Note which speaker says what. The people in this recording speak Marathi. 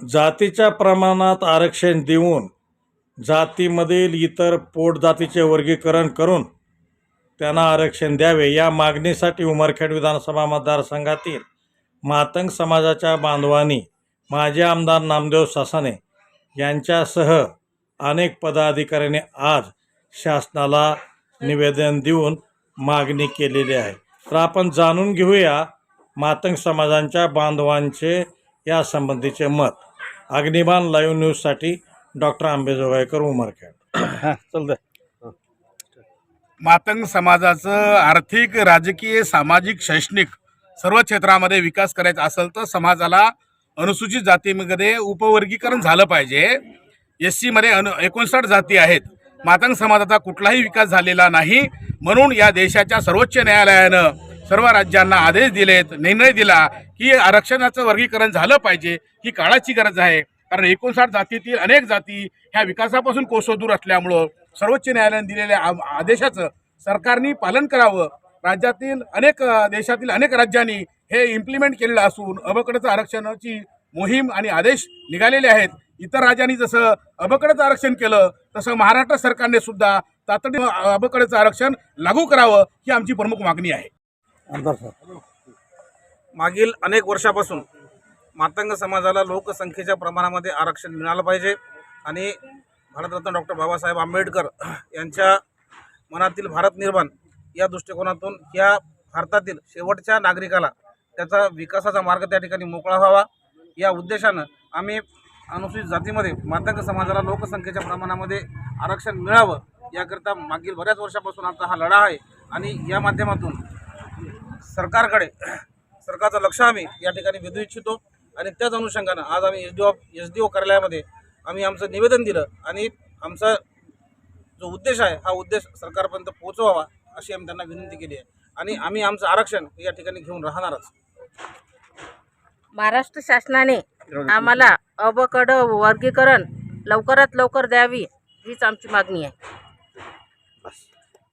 Speaker 1: जातीच्या प्रमाणात आरक्षण देऊन जातीमधील इतर पोट जातीचे वर्गीकरण करून त्यांना आरक्षण द्यावे या मागणीसाठी उमरखेड विधानसभा मतदारसंघातील मातंग समाजाच्या बांधवांनी माजी आमदार नामदेव सासाने यांच्यासह अनेक पदाधिकाऱ्यांनी आज शासनाला निवेदन देऊन मागणी केलेली आहे. तर आपण जाणून घेऊया मातंग समाजांच्या बांधवांचे या संबंधीचे मत अग्निबाण लाईव्ह न्यूजसाठी डॉक्टर आंबेजोगाईकर उमरखेड.
Speaker 2: हां. चालतंय
Speaker 3: मातंग समाजाचं आर्थिक राजकीय सामाजिक शैक्षणिक सर्व क्षेत्रामध्ये विकास करायचा असेल तर समाजाला अनुसूचित जातीमध्ये उपवर्गीकरण झालं पाहिजे. एस सीमध्ये अनु एकोणसाठ जाती आहेत. मातंग समाजाचा कुठलाही विकास झालेला नाही. म्हणून या देशाच्या सर्वोच्च न्यायालयानं सर्व राज्यांना आदेश दिलेत निर्णय दिला की आरक्षणाचं वर्गीकरण झालं पाहिजे ही काळाची गरज आहे. कारण एकोणसाठ जातीतील अनेक जाती ह्या विकासापासून कोसो दूर असल्यामुळं सर्वोच्च न्यायालयाने दिलेल्या आ- आदेशाचं सरकारने पालन करावं. राज्यातील अनेक देशातील अनेक राज्यांनी हे इम्प्लिमेंट केलेलं असून अबकडचं आरक्षणाची मोहीम आणि आदेश निघालेले आहेत. इतर राज्यांनी जसं अबकडचं आरक्षण केलं तसं महाराष्ट्र सरकारने सुद्धा तातडीनं अबकडचं आरक्षण लागू करावं ही आमची प्रमुख मागणी आहे.
Speaker 2: आमदार साहेब.
Speaker 4: मागील अनेक वर्षापासून मातंग समाजाला लोकसंख्येच्या प्रमाणामध्ये आरक्षण मिळालं पाहिजे आणि भारतरत्न डॉक्टर बाबासाहेब आंबेडकर यांच्या मनातील भारत निर्माण या दृष्टिकोनातून या भारतातील शेवटच्या नागरिकाला त्याचा विकासाचा मार्ग त्या ठिकाणी मोकळा व्हावा. या उद्देशानं आम्ही अनुसूचित जातीमध्ये मातंग समाजाला लोकसंख्येच्या प्रमाणामध्ये आरक्षण मिळावं याकरिता मागील बऱ्याच वर्षापासून आमचा हा लढा आहे आणि या माध्यमातून सरकारकडे सरकारचं लक्ष आम्ही या ठिकाणी वेधू इच्छितो. आणि त्याच अनुषंगानं आज आम्ही S D O S D O कार्यालयामध्ये आम्ही आमचं निवेदन दिलं आणि आमचा जो उद्देश आहे हा उद्देश सरकारपर्यंत पोहोचवावा अशी आम्ही त्यांना विनंती केली आहे. आणि आम्ही आमचं आरक्षण या ठिकाणी घेऊन राहणारच.
Speaker 5: महाराष्ट्र शासनाने आम्हाला अबकड वर्गीकरण लवकरात लवकर द्यावी हीच आमची मागणी आहे.